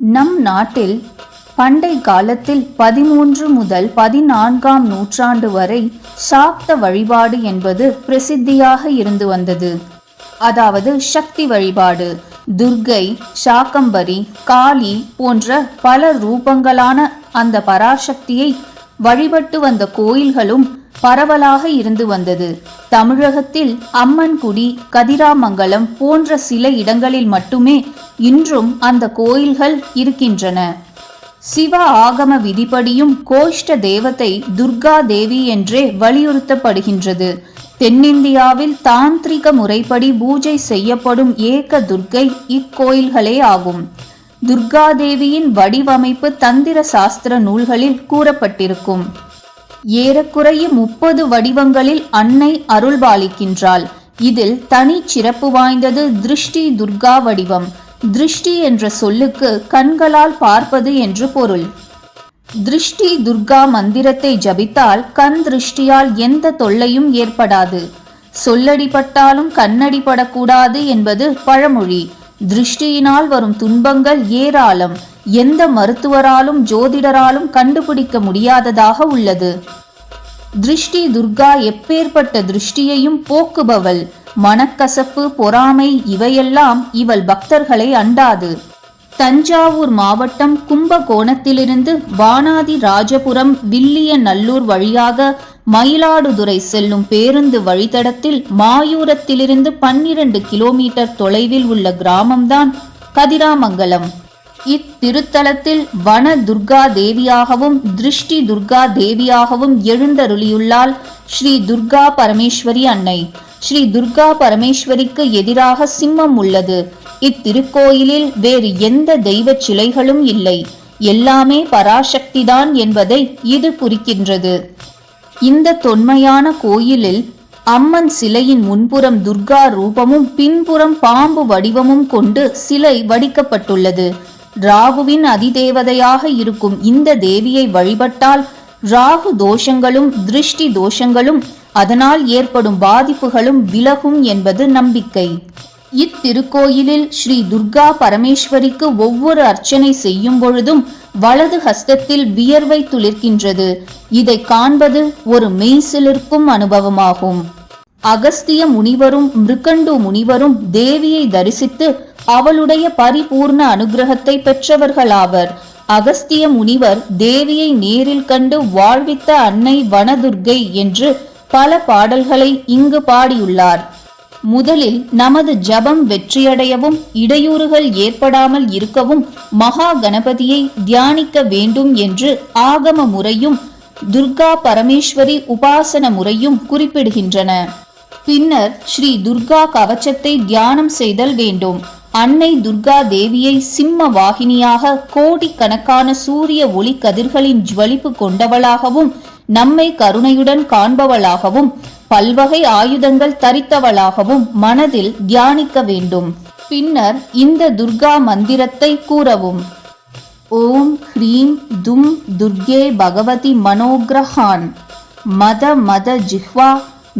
நம் நாட்டில் பண்டை காலத்தில் பதிமூன்று முதல் பதினான்காம் நூற்றாண்டு வரை சாக்த வழிபாடு என்பது பிரசித்தியாக இருந்து வந்தது. அதாவது சக்தி வழிபாடு துர்கை சாக்கம்பரி காளி போன்ற பல ரூபங்களான அந்த பராசக்தியை வழிபட்டு வந்த கோயில்களும் பரவலாக இருந்து வந்தது. தமிழகத்தில் அம்மன்குடி கதிராமங்கலம் போன்ற சில இடங்களில் மட்டுமே இன்றும் அந்த கோயில்கள் இருக்கின்றன. சிவ ஆகம விதிப்படியும் கோஷ்ட தேவத்தை துர்கா தேவி என்றே வலியுறுத்தப்படுகின்றது. தென்னிந்தியாவில் தாந்திரிக முறைப்படி பூஜை செய்யப்படும் ஏக துர்க்கை இக்கோயில்களே ஆகும். துர்காதேவியின் வடிவமைப்பு தந்திர சாஸ்திர நூல்களில் கூறப்பட்டிருக்கும். ஏறக்குறைய முப்பது வடிவங்களில் அன்னை அருள்பாலிக்கின்றாள் இதில் தனி சிறப்பு வாய்ந்தது திருஷ்டி துர்கா வடிவம். திருஷ்டி என்ற சொல்லுக்கு கண்களால் பார்ப்பது என்று பொருள். திருஷ்டி துர்கா மந்திரத்தை ஜபித்தால் கண் திருஷ்டியால் எந்த தொல்லையும் ஏற்படாது. சொல்லடிப்பட்டாலும் கண்ணடிப்படக்கூடாது என்பது பழமொழி. திருஷ்டியினால் வரும் துன்பங்கள் ஏராளம். எந்த மருத்துவராலும் ஜோதிடராலும் கண்டுபிடிக்க முடியாததாக உள்ளது. திருஷ்டி துர்கா எப்பேற்பட்ட திருஷ்டியையும் போக்குபவள். மனக்கசப்பு பொறாமை இவையெல்லாம் இவள் பக்தர்களை அண்டாது. தஞ்சாவூர் மாவட்டம் கும்பகோணத்திலிருந்து வானாதி ராஜபுரம் வில்லிய நல்லூர் வழியாக மயிலாடுதுறை செல்லும் பேருந்து வழித்தடத்தில் மாயூரத்திலிருந்து பன்னிரண்டு கிலோமீட்டர் தொலைவில் உள்ள கிராமம்தான் கதிராமங்கலம். இத்திருத்தலத்தில் வன துர்கா தேவியாகவும் திருஷ்டி துர்கா தேவியாகவும் எழுந்தருளியுள்ளாள் ஸ்ரீ துர்கா பரமேஸ்வரி அன்னை. ஸ்ரீ துர்கா பரமேஸ்வரிக்கு எதிராக சிம்மம் உள்ளது. இத்திருக்கோயிலில் வேறு எந்த தெய்வ சிலைகளும் இல்லை. எல்லாமே பராசக்திதான் என்பதை இது குறிக்கின்றது. இந்த தொன்மையான கோயிலில் அம்மன் சிலையின் முன்புறம் துர்கா ரூபமும் பின்புறம் பாம்பு வடிவமும் கொண்டு சிலை வடிக்கப்பட்டுள்ளது. ராகுவின் அதிதேவதையாக இருக்கும் இந்த தேவியை வழிபட்டால் ராகு தோஷங்களும் திருஷ்டி தோஷங்களும் அதனால் ஏற்படும் பாதிப்புகளும் விலகும் என்பது நம்பிக்கை. இத்திருக்கோயிலில் ஸ்ரீ துர்கா பரமேஸ்வரிக்கு ஒவ்வொரு அர்ச்சனை செய்யும் பொழுதும் வலது ஹஸ்தத்தில் வியர்வை துளிர்க்கின்றது. இதை காண்பது ஒரு மெய்சிலிருக்கும் அனுபவமாகும். அகஸ்திய முனிவரும் மிருகண்டு முனிவரும் தேவியை தரிசித்து அவளுடைய பரிபூர்ண அனுகிரகத்தை பெற்றவர்களாவர். அகஸ்திய முனிவர் தேவியை நேரில் கண்டு வாழ்வித்த அன்னை வனதுர்கை என்று பல பாடல்களை இங்கு பாடியுள்ளார். முதலில் நமது ஜபம் வெற்றியடையவும் இடையூறுகள் ஏற்படாமல் இருக்கவும் மகா கணபதியை தியானிக்க வேண்டும் என்று ஆகம முறையும் துர்கா பரமேஸ்வரி உபாசன முறையும் குறிப்பிடுகின்றன. பின்னர் ஸ்ரீ துர்கா கவச்சத்தை தியானம் செய்தல் வேண்டும். அன்னை துர்கா தேவியை சிம்ம வாகினியாக கோடிக்கணக்கான சூரிய ஒளி கதிர்களின் ஜுவலிப்பு கொண்டவளாகவும் நம்மை கருணையுடன் காண்பவளாகவும் பல்வகை ஆயுதங்கள் தரித்தவளாகவும் மனதில் தியானிக்க வேண்டும். பின்னர் இந்த துர்கா மந்திரத்தை கூறவும். ஓம் ஹ்ரீம் தும் துர்கே பகவதி மனோகிரஹான். மத மத ஜிஹ்வா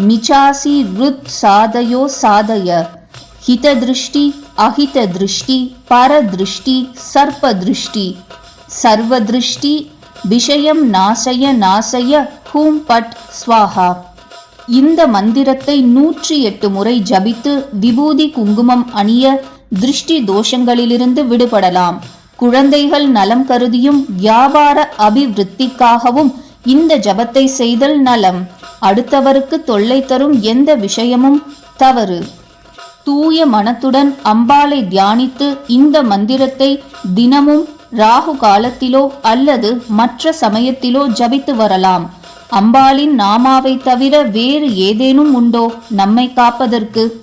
மிச்சாசி ருத் சாதயோ சாதய. ஹிததிருஷ்டி அஹிததிருஷ்டி பரதிருஷ்டி சர்ப்பதிருஷ்டி. சர்வதிருஷ்டி விஷயம் நாசய நாசய ஹூம் பட் ஸ்வாஹா. இந்த மந்திரத்தை நூற்றி எட்டு முறை ஜபித்து விபூதி குங்குமம் அணிய திருஷ்டி தோஷங்களிலிருந்து விடுபடலாம். குழந்தைகள் நலம் கருதியும் வியாபார அபிவிருத்திக்காகவும் இந்த ஜபத்தை செய்தல் நலம். அடுத்தவருக்கு தொல்லை தரும் எந்த விஷயமும் தவறு. தூய மனத்துடன் அம்பாளை தியானித்து இந்த மந்திரத்தை தினமும் ராகு காலத்திலோ அல்லது மற்ற சமயத்திலோ ஜபித்து வரலாம். அம்பாளின் நாமாவை தவிர வேறு ஏதேனும் உண்டோ? நம்மை காப்பதற்கு